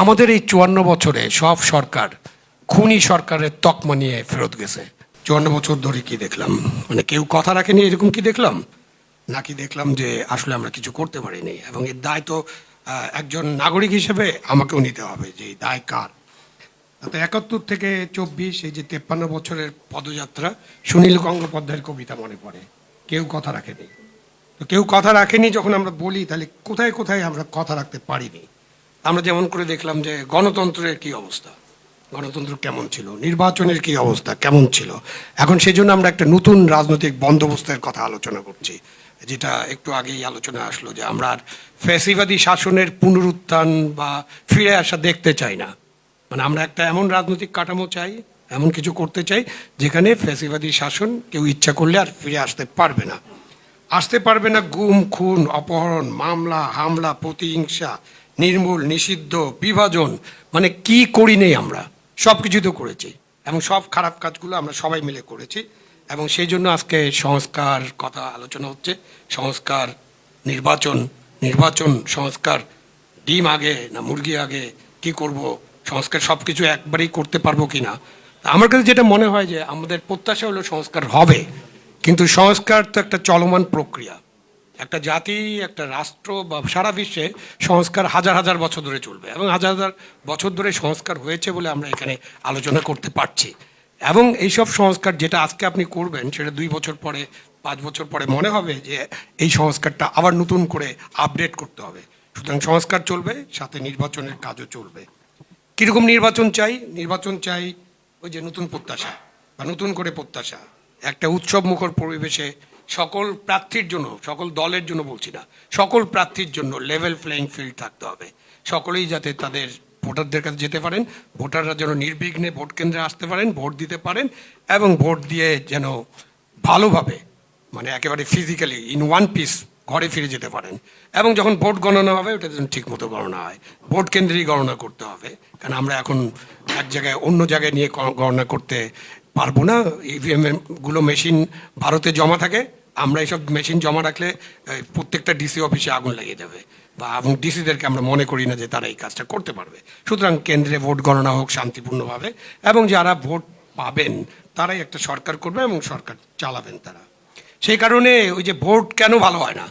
আমাদের এই চুয়ান্ন বছরে সব সরকার, খুনি সরকারের তকমা নিয়ে ফেরত গেছে। চুয়ান্ন বছর ধরে কি দেখলাম? মানে কেউ কথা রাখেনি, এরকম কি দেখলাম? নাকি দেখলাম যে আসলে আমরা কিছু করতে পারিনি, এবং এর দায় তো একজন নাগরিক হিসেবে আমাকেও নিতে হবে যে এই দায় কার? তো একাত্তর থেকে চব্বিশ, এই যে তেপ্পান্ন বছরের পদযাত্রা, সুনীল গঙ্গোপাধ্যায়ের কবিতা মনে পড়ে। কেউ কথা রাখেনি। তো কেউ কথা রাখেনি যখন আমরা বলি, তাহলে কোথায় কোথায় আমরা কথা রাখতে পারিনি? আমরা যেমন করে দেখলাম যে গণতন্ত্রের কি অবস্থা? গণতন্ত্র কেমন ছিল? নির্বাচনের কি অবস্থা কেমন ছিল? এখন সেই জন্য আমরা একটা নতুন রাজনৈতিক বন্দোবস্তের কথা আলোচনা করছি, যেটা একটু আগেই আলোচনা আসলো যে আমরা আর ফ্যাসিবাদী শাসনের পুনরুত্থান বা ফিরে আসা দেখতে চাই না। মানে আমরা একটা এমন রাজনৈতিক কাঠামো চাই, এমন কিছু করতে চাই, যেখানে ফ্যাসিবাদী শাসন কেউ ইচ্ছা করলে আর ফিরে আসতে পারবে না। আসতে পারবে না গুম, খুন, অপহরণ, মামলা, হামলা, প্রতিহিংসা নির্মূল, নিষিদ্ধ, বিভাজন মানে কি করি নেই আমরা? সব কিছু তো করেছি এবং সব খারাপ কাজগুলো আমরা সবাই মিলে করেছি এবং সেই জন্য আজকে সংস্কার কথা আলোচনা হচ্ছে। সংস্কার নির্বাচন নির্বাচন, সংস্কার, ডিম আগে না মুরগি আগে, কি করব? সংস্কার সব কিছু একবারেই করতে পারব কি না আমার কাছে যেটা মনে হয় যে আমাদের প্রত্যাশা হলো সংস্কার হবে, কিন্তু সংস্কার তো একটা চলমান প্রক্রিয়া। একটা জাতি, একটা রাষ্ট্র বা সারা বিশ্বে সংস্কার হাজার হাজার বছর ধরে চলবে এবং হাজার হাজার বছর ধরে সংস্কার হয়েছে বলে আমরা এখানে আলোচনা করতে পারছি। এবং এইসব সংস্কার যেটা আজকে আপনি করবেন, সেটা দুই বছর পরে, পাঁচ বছর পরে মনে হবে যে এই সংস্কারটা আবার নতুন করে আপডেট করতে হবে। সুতরাং সংস্কার চলবে, সাথে নির্বাচনের কাজও চলবে। কীরকম নির্বাচন চাই? নির্বাচন চাই ওই যে নতুন প্রত্যাশা বা নতুন করে প্রত্যাশা। একটা উৎসব মুখর পরিবেশে সকল প্রার্থীর জন্য, সকল দলের জন্য বলছি না, সকল প্রার্থীর জন্য লেভেল প্লেয়িং ফিল্ড থাকতে হবে। সকলেই যাতে তাদের ভোটারদের কাছে যেতে পারেন, ভোটাররা যেন নির্বিঘ্নে ভোট কেন্দ্রে আসতে পারেন, ভোট দিতে পারেন, এবং ভোট দিয়ে যেন ভালোভাবে মানে একেবারে ফিজিক্যালি ইন ওয়ান পিস ঘরে ফিরে যেতে পারেন। এবং যখন ভোট গণনা হবে, ওটা যেন ঠিক মতো গণনা হয়। ভোট কেন্দ্রেই গণনা করতে হবে, কারণ আমরা এখন এক জায়গায় অন্য জায়গায় নিয়ে গণনা করতে পারব না। ইভিএমগুলো মেশিন ভারতে জমা থাকে আমরা এইসব মেশিন জমা রাখলে প্রত্যেকটা ডিসি অফিসে আগুন লেগে যাবে বা, এবং ডিসিদেরকে আমরা মনে করি না যে তারা এই কাজটা করতে পারবে। সুতরাং কেন্দ্রে ভোট গণনা হোক শান্তিপূর্ণভাবে, এবং যারা ভোট পাবেন, তারাই একটা সরকার করবে এবং সরকার চালাবেন তারা। সেই কারণে ওই যে ভোট কেন ভালো হয় না?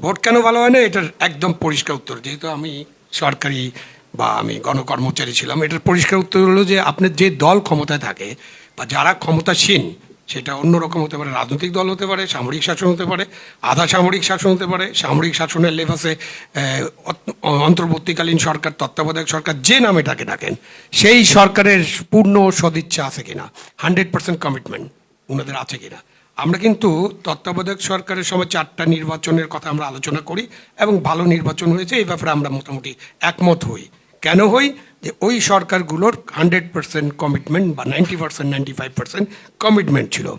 ভোট কেন ভালো হয় না? এটার একদম পরিষ্কার উত্তর। যেহেতু আমি সরকারি বা আমি গণকর্মচারী ছিলাম, এটার পরিষ্কার উত্তর হলো যে আপনার যে দল ক্ষমতায় থাকে, বা যারা ক্ষমতাসীন সেটা অন্যরকম হতে পারে, রাজনৈতিক দল হতে পারে, সামরিক শাসন হতে পারে, আধা সামরিক শাসন হতে পারে, সামরিক শাসনের লেভাসে অন্তর্বর্তীকালীন সরকার, তত্ত্বাবধায়ক সরকার যে নামে ডাকে ডাকেন সেই সরকারের পূর্ণ সদিচ্ছা আছে কিনা, হান্ড্রেড পার্সেন্ট কমিটমেন্ট ওনাদের আছে কিনা। আমরা কিন্তু তত্ত্বাবধায়ক সরকারের সময় চারটা নির্বাচনের কথা আমরা আলোচনা করি এবং ভালো নির্বাচন হয়েছে, এই ব্যাপারে আমরা মোটামুটি একমত হই। কেন হই যে ওই সরকারগুলোর হান্ড্রেড পার্সেন্ট কমিটমেন্ট বা ninety percent ninety five percent commitment ছিল।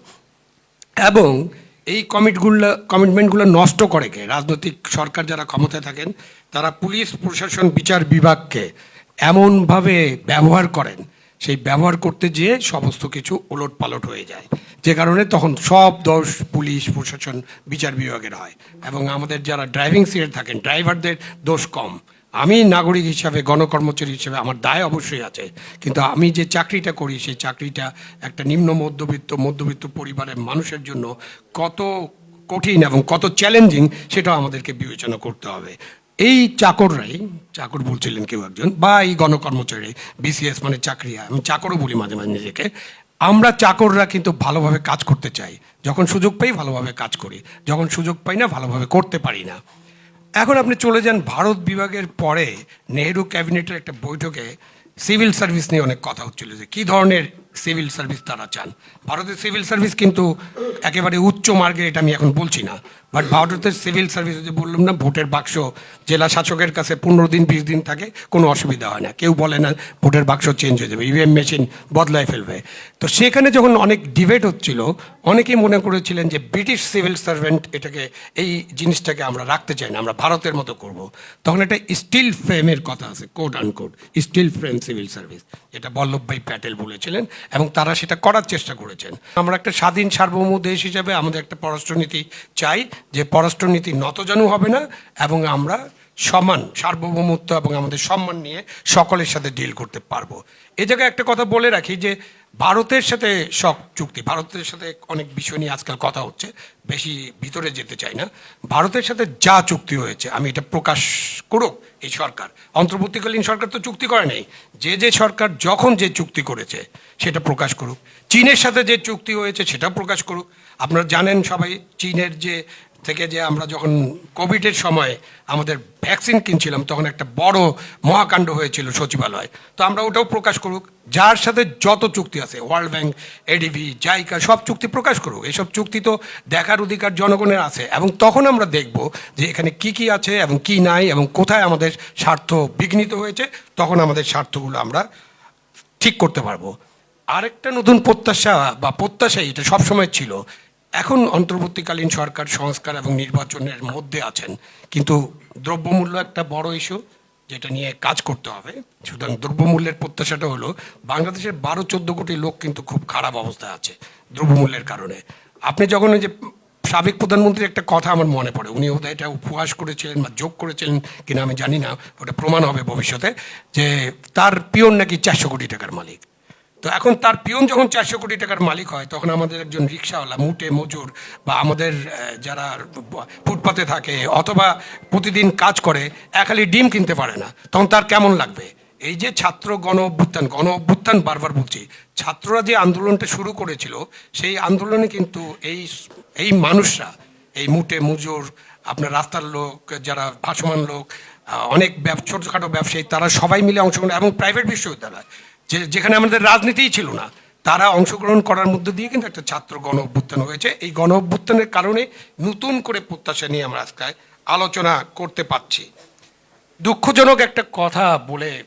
এবং এই কমিটগুলো কমিটমেন্টগুলো নষ্ট করে কে? রাজনৈতিক সরকার যারা ক্ষমতায় থাকেন, তারা পুলিশ, প্রশাসন, বিচার বিভাগকে এমনভাবে ব্যবহার করেন, সেই ব্যবহার করতে যেয়ে সমস্ত কিছু ওলট পালট হয়ে যায়। যে কারণে তখন সব দোষ পুলিশ, প্রশাসন, বিচার বিভাগের হয়। এবং আমাদের যারা ড্রাইভিং সিটে থাকেন ড্রাইভারদের দোষ কম। আমি নাগরিক হিসাবে, গণকর্মচারী হিসেবে আমার দায় অবশ্যই আছে। কিন্তু আমি যে চাকরিটা করি, সেই চাকরিটা একটা নিম্ন মধ্যবিত্ত মধ্যবিত্ত পরিবারের মানুষের জন্য কত কঠিন এবং কত চ্যালেঞ্জিং সেটাও আমাদেরকে বিবেচনা করতে হবে। এই চাকররাই, চাকর বলছিলেন কেউ একজন, বা এই গণকর্মচারী বিসিএস মানে চাকরি, আমি চাকরও বলি মাঝে মাঝে নিজেকে, আমরা চাকররা কিন্তু ভালোভাবে কাজ করতে চাই। যখন সুযোগ পাই, ভালোভাবে কাজ করি। যখন সুযোগ পাই না, ভালোভাবে করতে পারি না। এখন আপনি চলে যান ভারত বিভাগের পরে নেহেরু ক্যাবিনেটের একটা বৈঠকে। সিভিল সার্ভিস নিয়ে অনেক কথা হচ্ছিল যে কী ধরনের সিভিল সার্ভিস তারা চান। ভারতের সিভিল সার্ভিস কিন্তু একেবারে উচ্চ মার্গের, এটা আমি এখন বলছি না। বাট ভারতের সিভিল সার্ভিস যে বললাম না, ভোটের বাক্স জেলা শাসকের কাছে পনেরো দিন, বিশ দিন থাকে, কোনো অসুবিধা হয় না। কেউ বলে না, ভোটের বাক্স চেঞ্জ হয়ে যাবে ইভিএম মেশিন বদলায় ফেলবে। তো সেখানে যখন অনেক ডিবেট হচ্ছিল, অনেকেই মনে করেছিলেন যে ব্রিটিশ সিভিল সার্ভেন্ট এটাকে, এই জিনিসটাকে আমরা রাখতে চাই না, আমরা ভারতের মতো করব। তখন একটা স্টিল ফ্রেমের কথা আছে quote unquote steel frame civil service যেটা বল্লভভাই প্যাটেল বলেছিলেন, এবং তারা সেটা করার চেষ্টা করেছেন। আমরা একটা স্বাধীন সার্বভৌম দেশ হিসেবে আমাদের একটা পররাষ্ট্রনীতি চাই যে পররাষ্ট্রনীতি নতজানু হবে না এবং আমরা সমান, সার্বভৌমত্ব এবং আমাদের সম্মান নিয়ে সকলের সাথে ডিল করতে পারব। এ জায়গায় একটা কথা বলে রাখি যে ভারতের সাথে সব চুক্তি, ভারতের সাথে অনেক বিষয় নিয়ে আজকাল কথা হচ্ছে, বেশি ভিতরে যেতে চাই না। ভারতের সাথে যা চুক্তি হয়েছে, আমি এটা প্রকাশ করুক এই সরকার। অন্তর্বর্তীকালীন সরকার তো চুক্তি করে নেই। যে যে সরকার যখন যে চুক্তি করেছে, সেটা প্রকাশ করুক। চীনের সাথে যে চুক্তি হয়েছে সেটা প্রকাশ করুক। আপনারা জানেন সবাই, চীনের যে, থেকে যে আমরা যখন কোভিডের সময় আমাদের ভ্যাকসিন কিনছিলাম, তখন একটা বড় মহাকাণ্ড হয়েছিল সচিবালয়। তো আমরা ওটাও প্রকাশ করুক। যার সাথে যত চুক্তি আছে ওয়ার্ল্ড ব্যাংক এডিবি জাইকা সব চুক্তি প্রকাশ করুক। এসব চুক্তি তো দেখার অধিকার জনগণের আছে। এবং তখন আমরা দেখব যে এখানে কি কি আছে এবং কি নাই এবং কোথায় আমাদের স্বার্থ বিঘ্নিত হয়েছে, তখন আমাদের স্বার্থগুলো আমরা ঠিক করতে পারব। আরেকটা নতুন প্রত্যাশা বা প্রত্যাশা এটা সবসময় ছিল। এখন অন্তর্বর্তীকালীন সরকার, সংস্কার এবং নির্বাচনের মধ্যে আছেন। কিন্তু দ্রব্যমূল্য একটা বড় ইস্যু যেটা নিয়ে কাজ করতে হবে, সুতরাং দ্রব্যমূল্যের প্রত্যাশাটা হলো, বাংলাদেশের বারো চোদ্দ কোটি লোক কিন্তু খুব খারাপ অবস্থায় আছে দ্রব্যমূল্যের কারণে। আপনি যখন ওই যে সাবেক প্রধানমন্ত্রীর একটা কথা আমার মনে পড়ে, উনি বোধহয় এটা উপহাস করেছিলেন বা যোগ করেছিলেন কিনা আমি জানি না, ওটা প্রমাণ হবে ভবিষ্যতে, যে তার পিওর নাকি চারশো কোটি টাকার মালিক। তো এখন তার পিয়ন যখন চারশো কোটি টাকার মালিক হয়, তখন আমাদের একজন রিক্সাওয়ালা, মুটে, মজুর বা আমাদের যারা ফুটপাতে থাকে অথবা প্রতিদিন কাজ করে একালি ডিম কিনতে পারে না। তখন তার কেমন লাগবে? এই যে ছাত্র গণ অভ্যুত্থান গণ অভ্যুত্থান বারবার বলছি, ছাত্ররা যে আন্দোলনটা শুরু করেছিল, সেই আন্দোলনে কিন্তু এই এই মানুষরা, এই মুটে, মুজুর, আপনার রাস্তার লোক, যারা ভাসমান লোক অনেক ছোটখাটো ব্যবসায়ী, তারা সবাই মিলে অংশগ্রহণ এবং প্রাইভেট বিশ্ববিদ্যালয়। যে যেখানে আমাদের রাজনীতিই ছিল না, তারা অংশগ্রহণ করার মধ্য দিয়ে কিন্তু একটা ছাত্র গণ অভ্যুত্থান হয়েছে। এই গণ অভ্যুত্থানের কারণে নতুন করে প্রত্যাশা নিয়ে আমরা আজকে আলোচনা করতে পারছি। দুঃখজনক একটা কথা বলে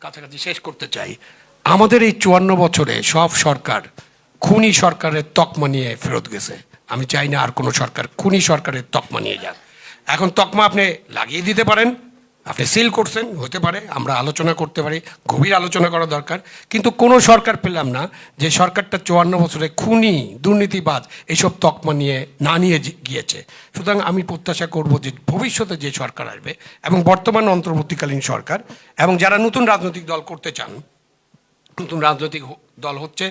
কাছাকাছি শেষ করতে চাই। আমাদের এই চুয়ান্ন বছরে সব সরকার খুনি সরকারের তকমা নিয়ে ফেরত গেছে। আমি চাই না আর কোনো সরকার খুনি সরকারের তকমা নিয়ে যাক। এখন তকমা আপনি লাগিয়ে দিতে পারেন। আপনি সিল করছেন, হতে পারে, আমরা আলোচনা করতে পারি, গভীর আলোচনা করা দরকার। কিন্তু কোনো সরকার পেলাম না যে সরকারটা চুয়ান্ন বছরে খুনি দুর্নীতিবাদ এইসব তকমা নিয়ে, না নিয়ে গিয়েছে। সুতরাং আমি প্রত্যাশা করব যে ভবিষ্যতে যে সরকার আসবে এবং বর্তমান অন্তর্বর্তীকালীন সরকার এবং যারা নতুন রাজনৈতিক দল করতে চান নতুন রাজনৈতিক দল হচ্ছে।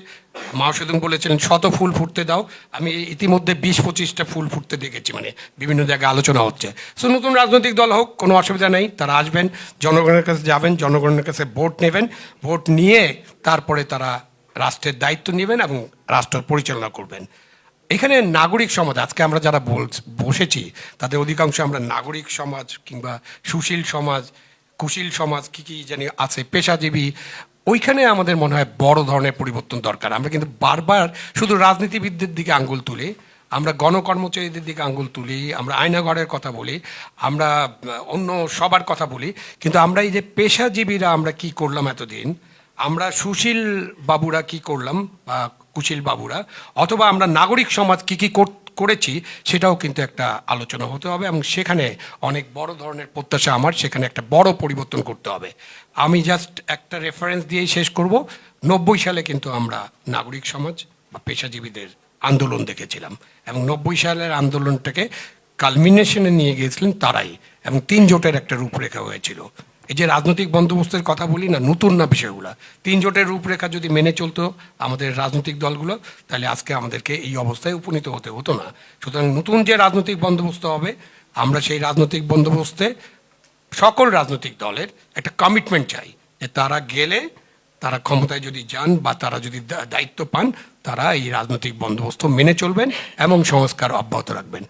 মাহসুদুম বলেছিলেন শত ফুল ফুটতে দাও। আমি ইতিমধ্যে বিশ পঁচিশটা ফুল ফুটতে দেখেছি মানে বিভিন্ন জায়গায় আলোচনা হচ্ছে। সো নতুন রাজনৈতিক দল হোক, কোনো অসুবিধা নেই, তারা আসবেন, জনগণের কাছে যাবেন, জনগণের কাছে ভোট নেবেন। ভোট নিয়ে তারপরে তারা রাষ্ট্রের দায়িত্ব নেবেন এবং রাষ্ট্র পরিচালনা করবেন। এখানে নাগরিক সমাজ, আজকে আমরা যারা বসেছি, তাদের অধিকাংশ আমরা নাগরিক সমাজ কিংবা সুশীল সমাজ, কুশীল সমাজ, কী কী জানি আছে, পেশাজীবী ওইখানে আমাদের মনে হয় বড় ধরনের পরিবর্তন দরকার। আমরা কিন্তু বারবার শুধু রাজনীতিবিদদের দিকে আঙ্গুল তুলি, আমরা গণকর্মচারীদের দিকে আঙ্গুল তুলি, আমরা আয়নাঘরের কথা বলি, আমরা অন্য সবার কথা বলি, কিন্তু আমরা এই যে পেশাজীবীরা আমরা কি করলাম এতদিন, আমরা সুশীল বাবুরা কি করলাম, বা কুশীল বাবুরা, অথবা আমরা নাগরিক সমাজ কি কি কর- করেছি, সেটাও কিন্তু একটা আলোচনা হতে হবে এবং সেখানে অনেক বড় ধরনের প্রত্যাশা আমার, সেখানে একটা বড় পরিবর্তন করতে হবে। আমি জাস্ট একটা রেফারেন্স দিয়েই শেষ করব। নব্বই সালে কিন্তু আমরা নাগরিক সমাজ বা পেশাজীবীদের আন্দোলন দেখেছিলাম এবং নব্বই সালের আন্দোলনটাকে কালমিনেশনে নিয়ে গিয়েছিলেন তারাই এবং তিন জোটের একটা রূপরেখা হয়েছিল। এই যে রাজনৈতিক বন্দোবস্তের কথা বলি না, নতুন না বিষয়গুলো। তিন জোটের রূপরেখা যদি মেনে চলতো আমাদের রাজনৈতিক দলগুলো, তাহলে আজকে আমাদেরকে এই অবস্থায় উপনীত হতে হতো না। সুতরাং নতুন যে রাজনৈতিক বন্দোবস্ত হবে, আমরা সেই রাজনৈতিক বন্দোবস্তে সকল রাজনৈতিক দলের একটা কমিটমেন্ট চাই যে তারা গেলে, তারা ক্ষমতায় যদি যান বা তারা যদি দায়িত্ব পান, তারা এই রাজনৈতিক বন্দোবস্ত মেনে চলবেন এবং সংস্কার অব্যাহত রাখবেন।